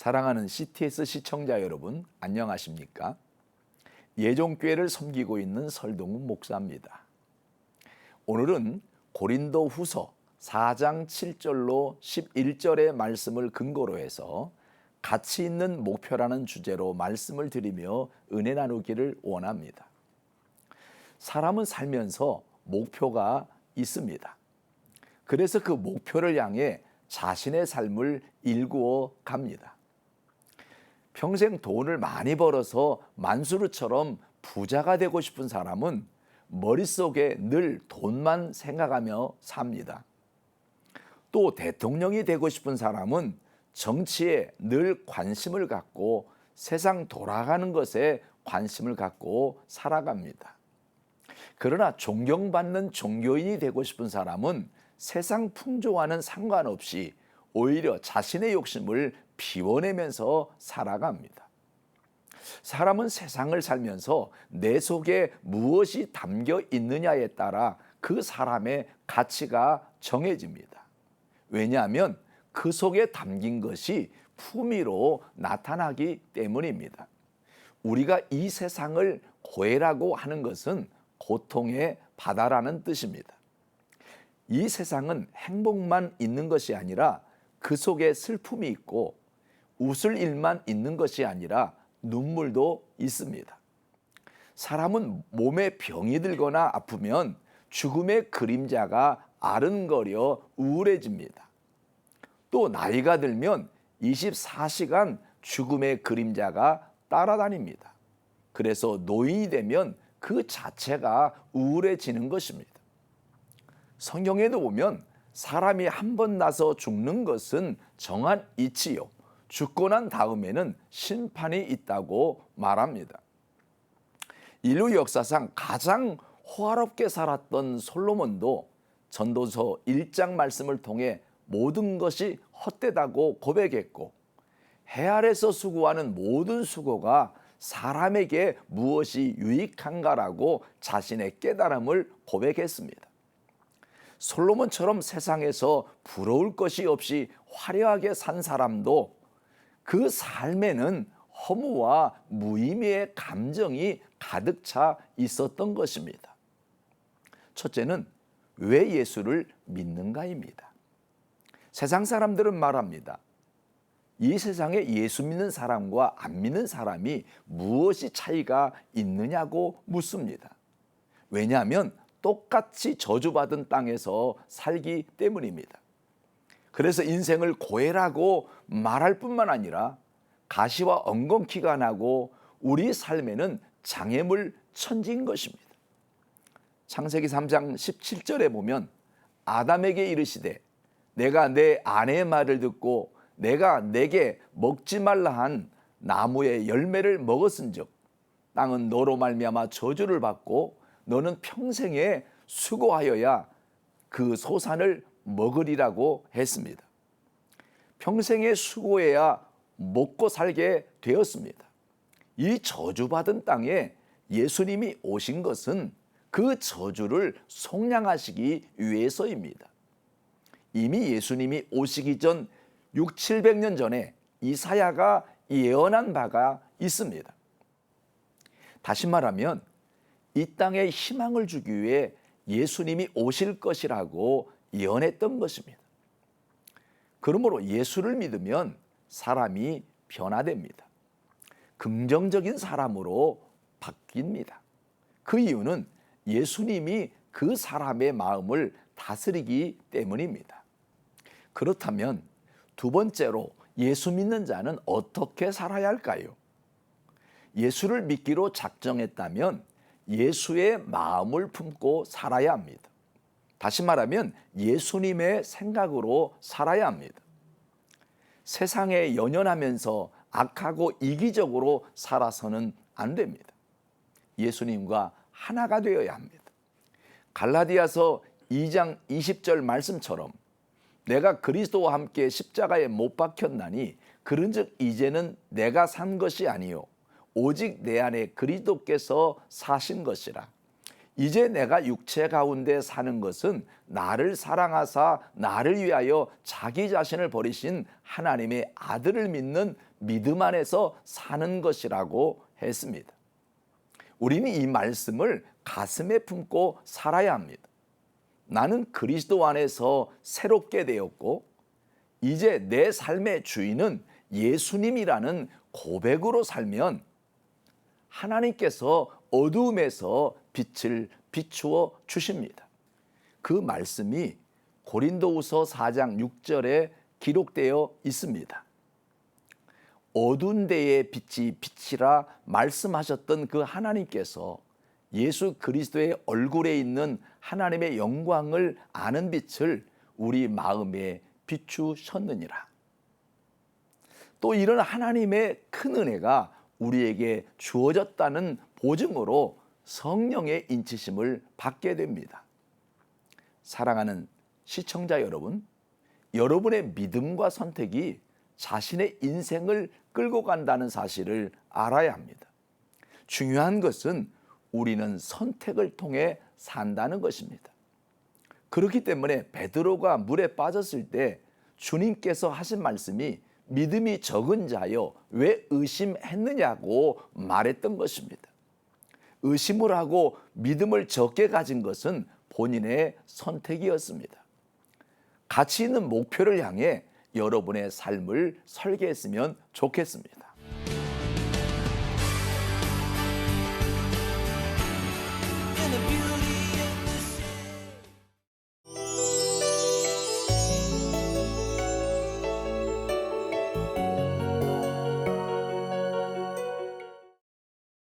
사랑하는 CTS 시청자 여러분, 안녕하십니까? 예종교회를 섬기고 있는 설동훈 목사입니다. 오늘은 고린도 후서 4장 7절로 11절의 말씀을 근거로 해서 가치 있는 목표라는 주제로 말씀을 드리며 은혜 나누기를 원합니다. 사람은 살면서 목표가 있습니다. 그래서 그 목표를 향해 자신의 삶을 일구어 갑니다. 평생 돈을 많이 벌어서 만수르처럼 부자가 되고 싶은 사람은 머릿속에 늘 돈만 생각하며 삽니다. 또 대통령이 되고 싶은 사람은 정치에 늘 관심을 갖고 세상 돌아가는 것에 관심을 갖고 살아갑니다. 그러나 존경받는 종교인이 되고 싶은 사람은 세상 풍조와는 상관없이 오히려 자신의 욕심을 비워내면서 살아갑니다. 사람은 세상을 살면서 내 속에 무엇이 담겨 있느냐에 따라 그 사람의 가치가 정해집니다. 왜냐하면 그 속에 담긴 것이 품위로 나타나기 때문입니다. 우리가 이 세상을 고해라고 하는 것은 고통의 바다라는 뜻입니다. 이 세상은 행복만 있는 것이 아니라 그 속에 슬픔이 있고 웃을 일만 있는 것이 아니라 눈물도 있습니다. 사람은 몸에 병이 들거나 아프면 죽음의 그림자가 아른거려 우울해집니다. 또 나이가 들면 24시간 죽음의 그림자가 따라다닙니다. 그래서 노인이 되면 그 자체가 우울해지는 것입니다. 성경에도 보면 사람이 한 번 나서 죽는 것은 정한 이치요. 죽고 난 다음에는 심판이 있다고 말합니다. 인류 역사상 가장 호화롭게 살았던 솔로몬도 전도서 1장 말씀을 통해 모든 것이 헛되다고 고백했고 해 아래서 수고하는 모든 수고가 사람에게 무엇이 유익한가라고 자신의 깨달음을 고백했습니다. 솔로몬처럼 세상에서 부러울 것이 없이 화려하게 산 사람도 그 삶에는 허무와 무의미의 감정이 가득 차 있었던 것입니다. 첫째는 왜 예수를 믿는가입니다. 세상 사람들은 말합니다. 이 세상에 예수 믿는 사람과 안 믿는 사람이 무엇이 차이가 있느냐고 묻습니다. 왜냐하면 똑같이 저주받은 땅에서 살기 때문입니다. 그래서 인생을 고해라고 말할 뿐만 아니라 가시와 엉겅퀴가 나고 우리 삶에는 장애물 천지인 것입니다. 창세기 3장 17절에 보면 아담에게 이르시되 내가 내 아내의 말을 듣고 내가 내게 먹지 말라 한 나무의 열매를 먹었은즉 땅은 너로 말미암아 저주를 받고 너는 평생에 수고하여야 그 소산을 먹으리라고 했습니다. 평생에 수고해야 먹고 살게 되었습니다. 이 저주받은 땅에 예수님이 오신 것은 그 저주를 속량하시기 위해서입니다. 이미 예수님이 오시기 전 6, 700년 전에 이사야가 예언한 바가 있습니다. 다시 말하면 이 땅에 희망을 주기 위해 예수님이 오실 것이라고 예언했던 것입니다. 그러므로 예수를 믿으면 사람이 변화됩니다. 긍정적인 사람으로 바뀝니다. 그 이유는 예수님이 그 사람의 마음을 다스리기 때문입니다. 그렇다면 두 번째로 예수 믿는 자는 어떻게 살아야 할까요? 예수를 믿기로 작정했다면 예수의 마음을 품고 살아야 합니다. 다시 말하면 예수님의 생각으로 살아야 합니다. 세상에 연연하면서 악하고 이기적으로 살아서는 안 됩니다. 예수님과 하나가 되어야 합니다. 갈라디아서 2장 20절 말씀처럼 내가 그리스도와 함께 십자가에 못 박혔나니 그런즉 이제는 내가 산 것이 아니요 오직 내 안에 그리스도께서 사신 것이라 이제 내가 육체 가운데 사는 것은 나를 사랑하사 나를 위하여 자기 자신을 버리신 하나님의 아들을 믿는 믿음 안에서 사는 것이라고 했습니다. 우리는 이 말씀을 가슴에 품고 살아야 합니다. 나는 그리스도 안에서 새롭게 되었고 이제 내 삶의 주인은 예수님이라는 고백으로 살면 하나님께서 어두움에서 빛을 비추어 주십니다. 그 말씀이 고린도후서 4장 6절에 기록되어 있습니다. 어두운 데에 빛이 빛이라 말씀하셨던 그 하나님께서 예수 그리스도의 얼굴에 있는 하나님의 영광을 아는 빛을 우리 마음에 비추셨느니라. 또 이런 하나님의 큰 은혜가 우리에게 주어졌다는 보증으로 성령의 인치심을 받게 됩니다. 사랑하는 시청자 여러분, 여러분의 믿음과 선택이 자신의 인생을 끌고 간다는 사실을 알아야 합니다. 중요한 것은 우리는 선택을 통해 산다는 것입니다. 그렇기 때문에 베드로가 물에 빠졌을 때 주님께서 하신 말씀이 믿음이 적은 자여 왜 의심했느냐고 말했던 것입니다. 의심을 하고 믿음을 적게 가진 것은 본인의 선택이었습니다. 가치 있는 목표를 향해 여러분의 삶을 설계했으면 좋겠습니다.